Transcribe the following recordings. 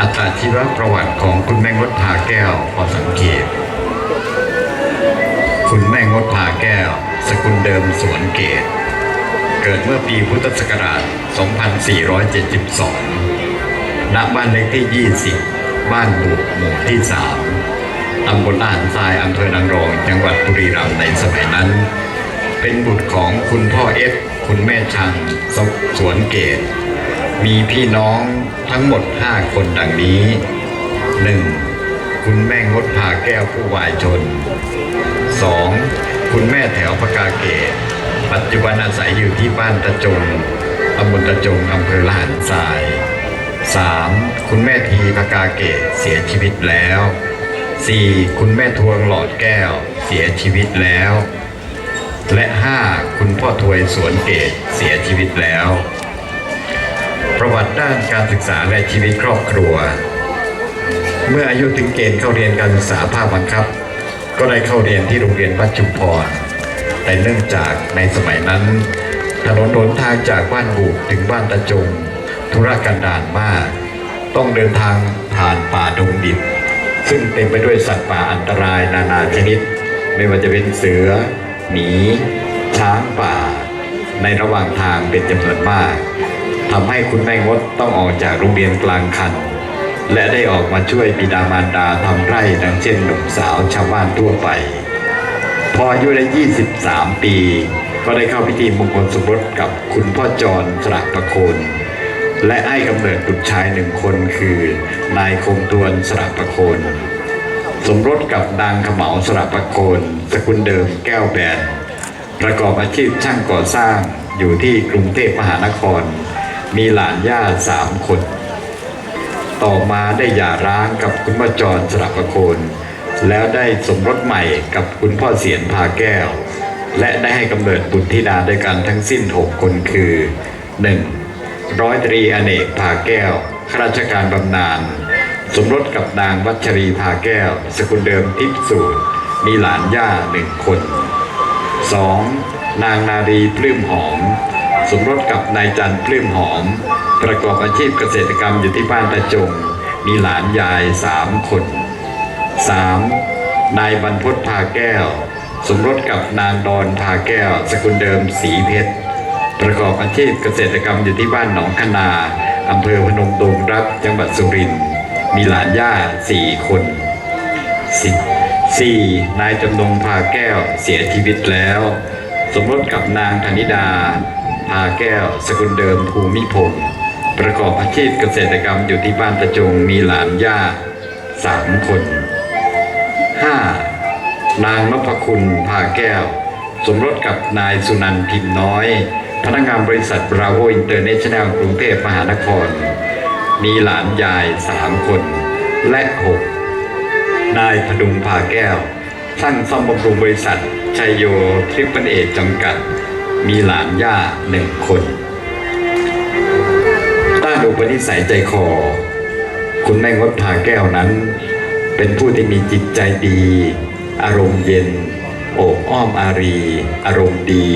อัตชีวประวัติของคุณแม่งดพาแก้วพอสังเกต คุณแม่งดพาแก้ว สกุลเดิมสวนเกต เกิดเมื่อปีพุทธศักราช 2472 ณ บ้านเลขที่ 20 บ้านบุกหมู่ที่ 3 ตำบลลาดทรายอำเภอนางรอง จังหวัดบุรีรัมย์ในสมัยนั้น เป็นบุตรของคุณพ่อเอฟ คุณแม่ชังสวนเกต มีพี่น้องทั้งหมด 5 คนดังนี้ 1. คุณแม่งดพาแก้วผู้วายชน 2. คุณแม่แถวพกาเกต ปัจจุบันอาศัยอยู่ที่บ้านตะจงตำบลตะจงอำเภอละหันทราย 3. คุณแม่ทีพกาเกตเสียชีวิตแล้ว 4. คุณแม่ทวงหลอดแก้วเสียชีวิตแล้ว และ 5. คุณพ่อทวยสวนเกตเสียชีวิตแล้ว ประวัติด้านการศึกษาและชีวิตครอบครัว เมื่ออายุถึงเกณฑ์เข้าเรียนการศึกษาภาคบังคับ ก็ได้เข้าเรียนที่โรงเรียนวัดชุมพรแต่เนื่องจากในสมัยนั้น ถนนหนทางจากบ้านบุกถึงบ้านตะจง ธุรกันดารมาก ต้องเดินทางผ่านป่าดงดิบ ซึ่งเต็มไปด้วยสัตว์ป่าอันตรายนานาชนิด ไม่ว่าจะเป็นเสือ หมี ช้างป่า ในระหว่างทางเป็นจำนวนมาก ทำให้คุณแม่งดต้องออกจากโรงเรียนกลางคัน และได้ออกมาช่วยบิดามารดาทำไร่ดังเช่นหนุ่มสาวชาวบ้านทั่วไป พออายุได้ 23 ปี ก็ได้เข้าพิธีมงคลสมรสกับคุณพ่อจรสระประโคนและให้กำเนิดบุตรชายหนึ่งคนคือ นายคงตวนสระประโคนสมรสกับนางขมาสระประโคนสกุลเดิมแก้วแบนประกอบอาชีพช่างก่อสร้างอยู่ที่กรุงเทพมหานคร มีหลานย่าสามคน ต่อมาได้หย่าร้างกับคุณพ่อจรสระประโคน แล้วได้สมรสใหม่กับคุณพ่อเสียนพาแก้ว และได้ให้กำเนิดบุตรธิดาด้วยกันทั้งสิ้น6คนคือ 1. ร้อยตรีอเนกพาแก้วข้าราชการบำนาญสมรสกับนางวัชรีพาแก้ว สกุลเดิมทิพสูตร มีหลานย่าหนึ่งคน 2. นางนารีปลื้มหอม สมรสกับนายจันทร์ปลื้มหอม ประกอบอาชีพเกษตรกรรมอยู่ที่บ้านตะจง มีหลานยายสามคน 3. นายบรรพตพาแก้ว สมรสกับนางดอนพาแก้ว สกุลเดิมสีเพชร ประกอบอาชีพเกษตรกรรมอยู่ที่บ้านหนองคนาอำเภอพนมดงรักจังหวัดสุรินทร์มีหลานย่าสี่คนสิสี่นายจำนงพาแก้วเสียชีวิตแล้ว สมรสกับนางธนิดา พาแก้ว สกุลเดิมภูมิพงศ์ประกอบอาชีพเกษตรกรรมอยู่ที่บ้านตะจงมีหลานย่าสามคน 5. นางนพคุณพาแก้ว สมรสกับนายสุนันท์พิมพ์น้อย พนักงานบริษัทบราโวอินเตอร์เนชั่นแนลกรุงเทพมหานคร มีหลานยายสามคน และ 6. นายพดุงพาแก้วช่างซ่อมบำรุงบริษัทชัยโยทริปเปิลเอจำกัด มีหลานย่าหนึ่งคนต้านอุปนิสัยใจคอ คุณแม่งดพาแก้วนั้น เป็นผู้ที่มีจิตใจดี อารมณ์เย็นโอบอ้อมอารี อารมณ์ดี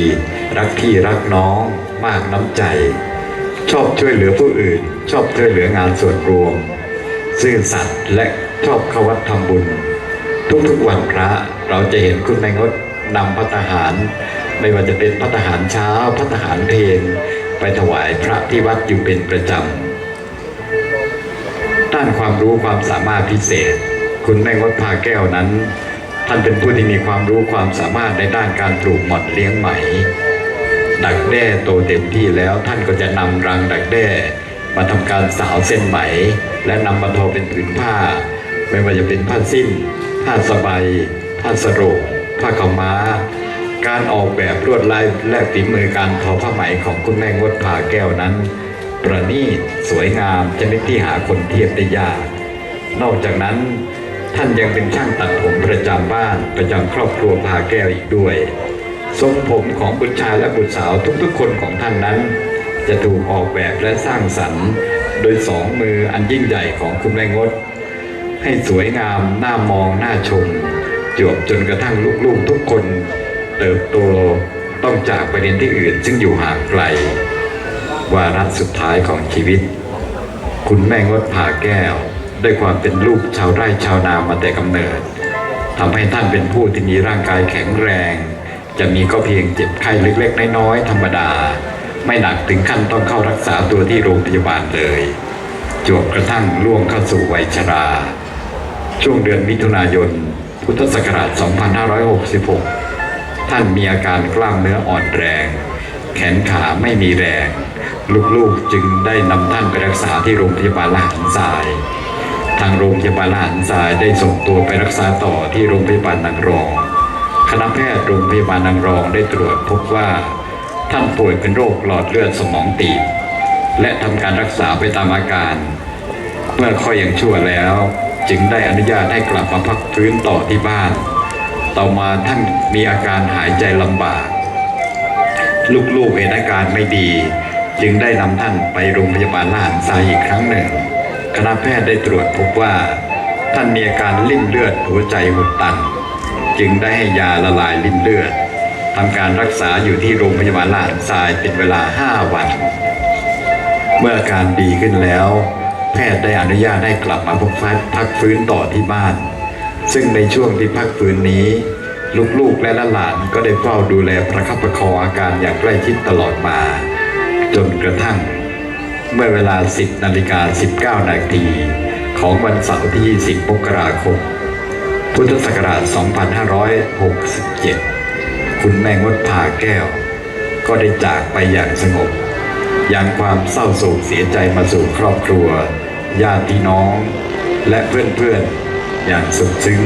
รักพี่รักน้อง มากน้ำใจ ชอบช่วยเหลือผู้อื่น ชอบช่วยเหลืองานส่วนรวม ซื่อสัตย์และชอบเข้าวัดทำบุญ ทุกๆวันพระเราจะเห็นคุณแม่งดนำพัตตาหาร ไม่ว่าจะเป็นพัตตาหารเช้าพัตตาหารเพลงไปถวายพระที่วัดอยู่เป็นประจำด้านความรู้ความสามารถพิเศษ คุณแม่งดพาแก้วนั้น ท่านเป็นผู้ที่มีความรู้ความสามารถในด้านการปลูกหม่อนเลี้ยงไหม ดักแด้โตเต็มที่แล้วท่านก็จะนำรังดักแด้มาทำการสาวเส้นไหม และนำมาทอเป็นผืนผ้า ไม่ว่าจะเป็นผ้าสิ้น ผ้าสบายผ้าสโรงผ้าขาวม้า การออกแบบลวดลายและฝีมือการทอผ้าไหมของคุณแม่งดพาแก้วนั้น ประณีตสวยงามชนิดที่หาคนเทียบได้ยาก นอกจากนั้นท่านยังเป็นช่างตัดผมประจำบ้านประจำครอบครัวพาแก้วอีกด้วย ทรงผมของบุตรชายและบุตรสาวทุกๆคนของท่านนั้น จะถูกออกแบบและสร้างสรรค์ โดยสองมืออันยิ่งใหญ่ของคุณแม่งด ให้สวยงามน่ามองน่าชมจวบจนกระทั่งลูกๆทุกคน เติบโตต้องจากไปเรียนที่อื่นซึ่งอยู่ห่างไกล วาระสุดท้ายของชีวิต คุณแม่งดผ่าแก้ว ด้วยความเป็นลูกชาวไร่ชาวนามาแต่กำเนิดทำให้ท่านเป็นผู้ที่มีร่างกายแข็งแรง จะมีก็เพียงเจ็บไข้เล็กๆ น้อยๆ ธรรมดา ไม่หนักถึงขั้นต้องเข้ารักษาตัวที่โรงพยาบาลเลยจวบกระทั่งล่วงเข้าสู่วัยชรา ช่วงเดือนมิถุนายน พุทธศักราช 2566 ท่านมีอาการกล้ามเนื้ออ่อนแรง แขนขาไม่มีแรง ลูกๆจึงได้นำท่านไปรักษาที่โรงพยาบาลละหันทราย ทางโรงพยาบาลละหันทรายได้ส่งตัวไปรักษาต่อที่โรงพยาบาลนางรอง คณะแพทย์โรงพยาบาลนางรองได้ตรวจพบว่า ท่านป่วยเป็นโรคหลอดเลือดสมองตีบและทำการรักษาไปตามอาการ เมื่อค่อยยังชั่วแล้ว จึงได้อนุญาตให้กลับมาพักฟื้นต่อที่บ้าน ต่อมาท่านมีอาการหายใจลำบาก ลูกๆเห็นอาการไม่ดี จึงได้นำท่านไปโรงพยาบาลลาดทรายอีกครั้งหนึ่ง คณะแพทย์ได้ตรวจพบว่า ท่านมีอาการลิ่มเลือดหัวใจหดตัน จึงได้ให้ยาละลายลิ่มเลือดทำการรักษาอยู่ที่โรงพยาบาลลาดทรายเป็นเวลา 5 วัน เมื่ออาการดีขึ้นแล้ว แพทย์ได้อนุญาตให้กลับมาพักพักฟื้นต่อที่บ้าน ซึ่งในช่วงที่พักฟื้นนี้ ลูกๆและหลานก็ได้เฝ้าดูแลประคับประคองอาการอย่างใกล้ชิดตลอดมา จนกระทั่ง เมื่อเวลา 10นาฬิกา19 นาทีของวันเสาร์ที่ 20มกราคม พุทธศักราช 2567 คุณแม่งดผ่าแก้ว ก็ได้จากไปอย่างสงบ อย่างความเศร้าโศกเสียใจมาสู่ครอบครัว ญาติพี่น้อง และเพื่อนๆ อย่างสุดซึ้ง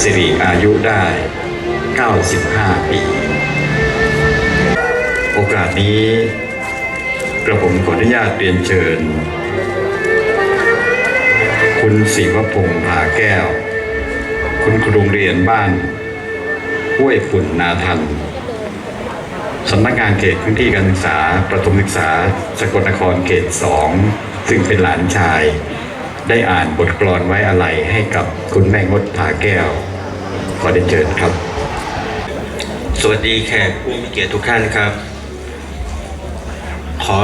สิริอายุได้ 95 ปี โอกาสนี้กระผมขออนุญาตเรียนเชิญ คุณศิวพงษ์ผาแก้ว คุณครูโรงเรียนบ้านห้วยฝุ่นนาทันสำนักงานเขตพื้นที่การศึกษา ประถมศึกษา สกลนครเขตสองซึ่งเป็นหลานชาย ได้อ่านบทกลอนไว้อะไรให้กับคุณแม่งดผาแก้ว ขอได้เชิญครับ สวัสดีแขกผู้มีเกียรติทุกท่านครับ ขอ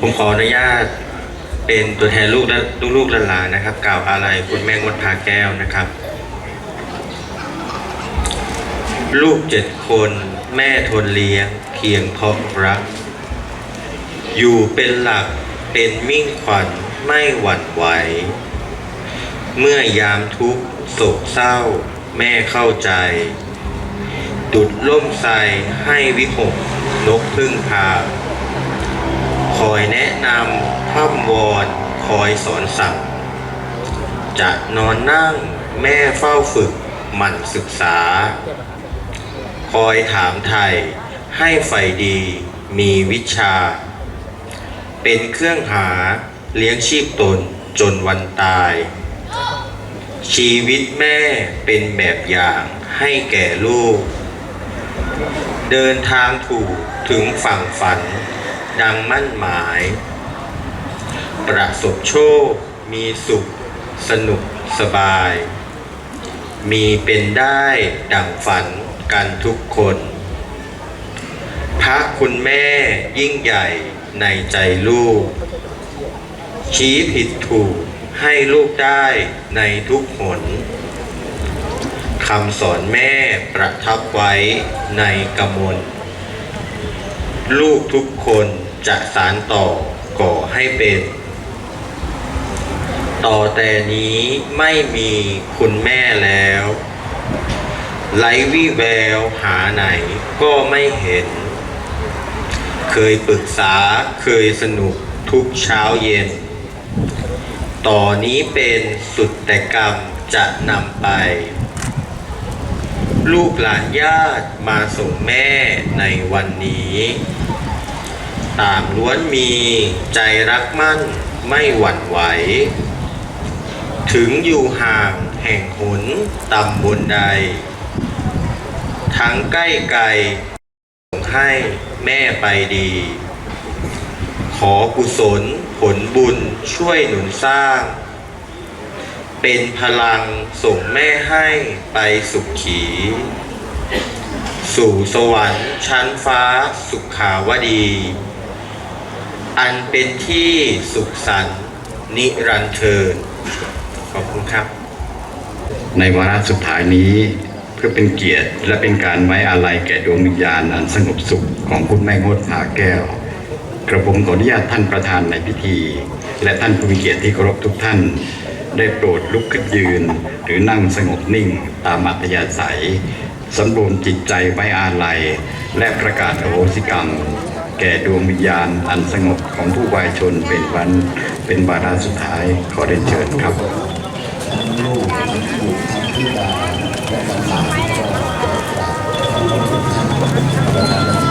ผมขออนุญาตเป็นตัวแทนลูกและลูกๆหลานๆนะครับ กล่าวอาลัยคุณแม่งดพาแก้วนะครับ ลูกเจ็ดคนแม่ทนเลี้ยงเพียงเพราะรัก อยู่เป็นหลักเป็นมิ่งขวัญ ไม่หวั่นไหว เมื่อยามทุกโศกเศร้า แม่เข้าใจ ดุดล่มใสให้วิหกนกพึ่งพา คอยแนะนำพร่ำวอนคอยสอนสั่ง จะนอนนั่งแม่เฝ้าฝึกหมั่นศึกษา คอยถามไทยให้ใฝ่ดีมีวิชา เป็นเครื่องหา เลี้ยงชีพตนจนวันตาย ชีวิตแม่เป็นแบบอย่างให้แก่ลูก เดินทางถูกถึงฝั่งฝัน ดังมั่นหมาย ประสบโชค มีสุข สนุกสบาย มีเป็นได้ดังฝันกันทุกคน พระคุณแม่ยิ่งใหญ่ในใจลูก ชี้ผิดถูกให้ลูกได้ในทุกหนคำสอนแม่ประทับไว้ในกมล ลูกทุกคนจะสารต่อก่อให้เป็น ต่อแต่นี้ไม่มีคุณแม่แล้วไร้วี่แววหาไหนก็ไม่เห็น เคยปรึกษาเคยสนุกทุกเช้าเย็น ต่อนนี้เป็นสุดแต่กรรมจะนำไป ลูกหลานญาติมาส่งแม่ในวันนี้ต่างล้วนมีใจรักมั่นไม่หวั่นไหว ถึงอยู่ห่างแห่งหนตำบลใด ทั้งใกล้ไกลส่งให้แม่ไปดี อกุศลผลบุญช่วยหนุนสร้าง เป็นพลังส่งแม่ให้ไปสุขขี สู่สวรรค์ชั้นฟ้าสุขขาวดี อันเป็นที่สุขสันนิรันเทินขอบคุณครับ ในวาระสุดท้ายนี้เพื่อเป็นเกียรติและเป็นการไว้อาลัยแก่ดวงวิญญาณอันสงบสุขของคุณแม่งดผาแก้ว ระผมขออนุญาตท่านประธานในพิธี และท่านผู้มีเกียรติที่เคารพทุกท่าน ได้โปรดลุกขึ้นยืน หรือนั่งสงบนิ่งตามอัธยาศัยสำรวมจิตใจไว้อาลัย และประกาศอโหสิกรรม แก่ดวงวิญญาณอันสงบของผู้วายชนเป็นวันเป็นวาระสุดท้ายขอเรียนเชิญครับลูกถูกทำที่ดาและหลานก็ประธาน